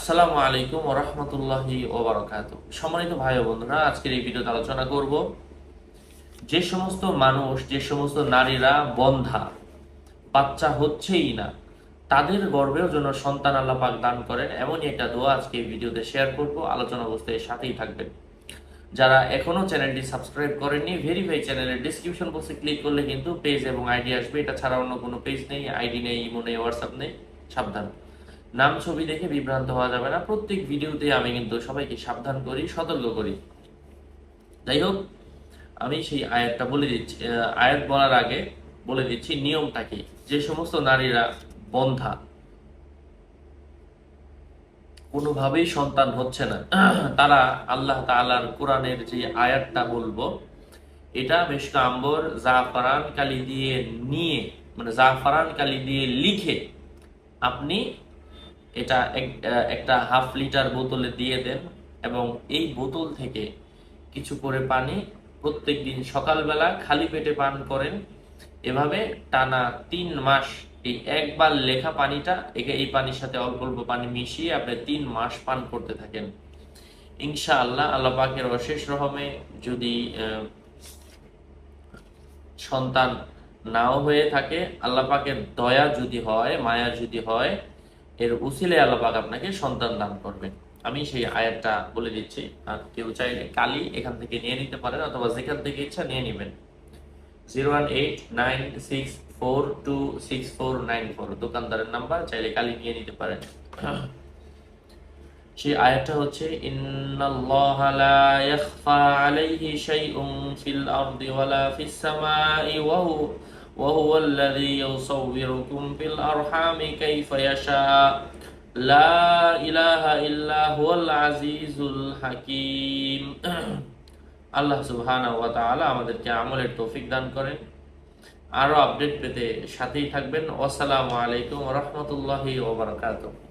আসসালামু আলাইকুম ওরহমতুল্লাহি ওবরাকাত। সম্মানিত ভাই বন্ধুরা আজকের এই ভিডিওতে আলোচনা করব যে সমস্ত মানুষ, যে সমস্ত নারীরা বন্ধা, বাচ্চা হচ্ছেই না, তাদের গর্বেও জন্য সন্তান আল্লাহ পাক দান করেন, এমনই একটা দোয়া আজকে এই ভিডিওতে শেয়ার করব। আলোচনা অবস্থায় সাথেই থাকবেন। যারা এখনও চ্যানেলটি সাবস্ক্রাইব করেননি ভেরিফাই চ্যানেলের ডিসক্রিপশন বক্সে ক্লিক করলে কিন্তু পেজ এবং আইডি আসবে। এটা ছাড়া অন্য কোনো পেজ নেই আইডি নেই ইমো নেই হোয়াটসঅ্যাপ নেই, সাবধান। নাম ছবি দেখে বিভ্রান্ত হওয়া যাবে না। প্রত্যেক ভিডিওতে আমি কিন্তু সবাইকে সাবধান করি, সতর্ক করি। যাই হোক, আমি সেই আয়াতটা বলে দিচ্ছি। আয়াত বলার আগে বলে দিচ্ছি, নিয়মটা কি? যে সমস্ত নারীরা বন্ধা, কোনোভাবেই সন্তান হচ্ছে না। তারা আল্লাহ তাআলার কোরআনের যে আয়াতটা বলব, এটা মেশকা আম্বর জাফরান কালি দিয়ে নিয়ে মানে জাফরান কালি দিয়ে লিখে আপনি এটা এক- একটা হাফ লিটার বোতলে দিয়ে দেন এবং এই বোতল থেকে কিছু করে পানি প্রত্যেক দিন সকালবেলা খালি পেটে পান করেন। এভাবে টানা তিন মাস এই একবার লেখা পানিটা, একে এই পানির সাথে অল্প অল্প পানি মিশিয়ে আপনি তিন মাস পান করতে থাকেন। ইনশাআল্লাহ আল্লাহ পাকের অশেষ রহমে যদি সন্তান নাও হয়ে থাকে, আল্লাহ পাকের দয়া যদি হয়, মায়া যদি হয় এর উসিলে আল্লাহ পাক আপনাকে সন্তান দান করবেন আমি সেই আয়াতটা বলে দিচ্ছি। আর কেউ চাইলে কালি এখান থেকে নিয়ে নিতে পারেন অথবা যেখান থেকে ইচ্ছা নিয়ে নেবেন। Zero one eight nine six four two six four nine four. দোকানদারের নাম্বার, চাইলে কালি নিয়ে নিতে পারেন। সেই আয়াতটা হচ্ছে, ইন্নাল্লাহা আলাইহি শাইউন ফিল আরদি ওয়ালা ফিস সামাই ওয়া হু الذي يصوركم في الأرحام كيف আরহামি لا إله إلا ইলাহা العزيز الحكيم আল্লাহ সুবহানাহু ওয়া তাআলা আমাদেরকে আমলের তৌফিক দান করেন। আরও আপডেট পেতে সাথেই থাকবেন। আসসালামু আলাইকুম ওয়া রাহমাতুল্লাহি ওয়া বারাকাতুহু।